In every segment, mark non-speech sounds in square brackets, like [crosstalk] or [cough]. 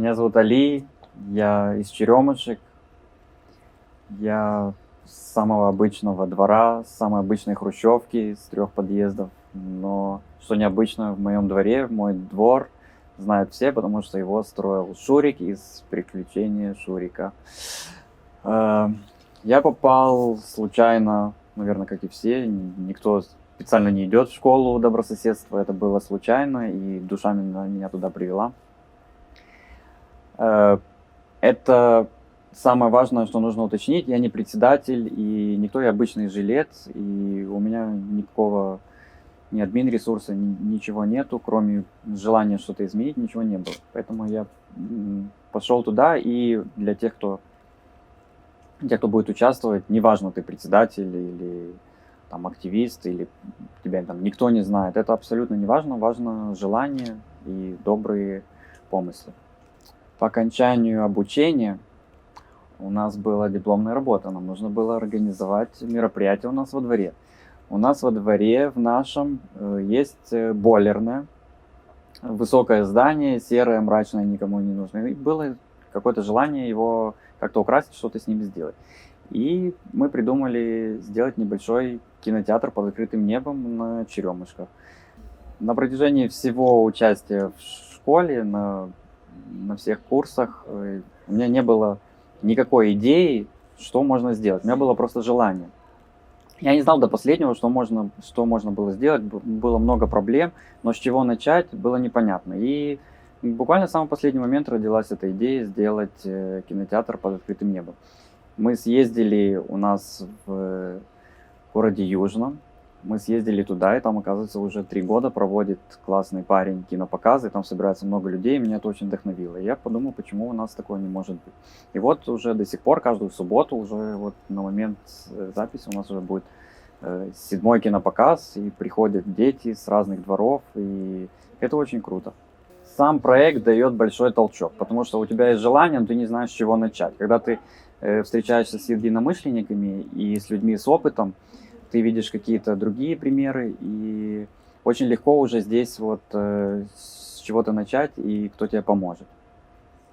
Меня зовут Али, я из Черемушек. Я с самого обычного двора, с самой обычной хрущевки, с трех подъездов. Но что необычно, в моем дворе, мой двор знают все, потому что его строил Шурик из «Приключения Шурика». Э, Я попал случайно, наверное, как и все. Никто специально не идет в школу добрососедства. Это было случайно, и душа меня туда привела. Э, Это самое важное, что нужно уточнить. Я не председатель, и никто, я обычный жилец, и у меня никакого ни админ ресурса, ни- ничего нету, кроме желания что-то изменить, ничего не было. Поэтому я пошел туда, и для тех, кто те, кто будет участвовать, неважно, ты председатель или там активист, или тебя там никто не знает, это абсолютно не важно, важно желание и добрые помыслы. По окончанию обучения у нас была дипломная работа, нам нужно было организовать мероприятие у нас во дворе. У нас во дворе в нашем э, есть э, бойлерное, высокое здание, серое, мрачное, никому не нужно. И было какое-то желание его как-то украсить, что-то с ним сделать. И мы придумали сделать небольшой кинотеатр под открытым небом на Черемушках. На протяжении всего участия в школе, на, на всех курсах, э, у меня не было никакой идеи, что можно сделать. У меня было просто желание. Я не знал до последнего, что можно, что можно было сделать. Было много проблем, но с чего начать, было непонятно. И буквально в самый последний момент родилась эта идея сделать э, кинотеатр под открытым небом. Мы съездили у нас в городе Южном. Мы съездили туда, и там, оказывается, уже три года проводит классный парень кинопоказы, там собирается много людей, и меня это очень вдохновило. И я подумал, почему у нас такое не может быть. И вот уже до сих пор, каждую субботу, уже вот на момент э, записи у нас уже будет э, седьмой кинопоказ, и приходят дети с разных дворов, и это очень круто. Сам проект дает большой толчок, потому что у тебя есть желание, но ты не знаешь, с чего начать. Когда ты э, встречаешься с единомышленниками и с людьми с опытом, ты видишь какие-то другие примеры, и очень легко уже здесь вот э, с чего-то начать, и кто тебе поможет.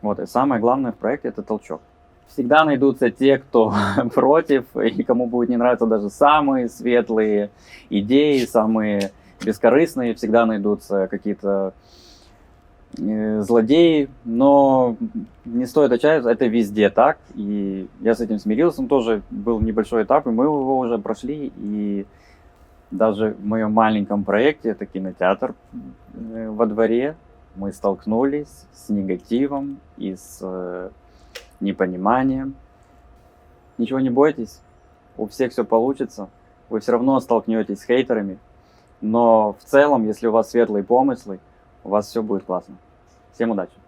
Вот, и самое главное в проекте это толчок. Всегда найдутся те, кто [laughs] против, и кому будет не нравиться даже самые светлые идеи, самые бескорыстные, всегда найдутся какие-то злодеи, но не стоит отчаиваться, это везде так, и я с этим смирился, он тоже был небольшой этап, и мы его уже прошли, и даже в моем маленьком проекте, это кинотеатр э, во дворе, мы столкнулись с негативом и с э, непониманием. Ничего не бойтесь, у всех все получится, вы все равно столкнетесь с хейтерами, но в целом, если у вас светлые помыслы, у вас все будет классно. sem maldade.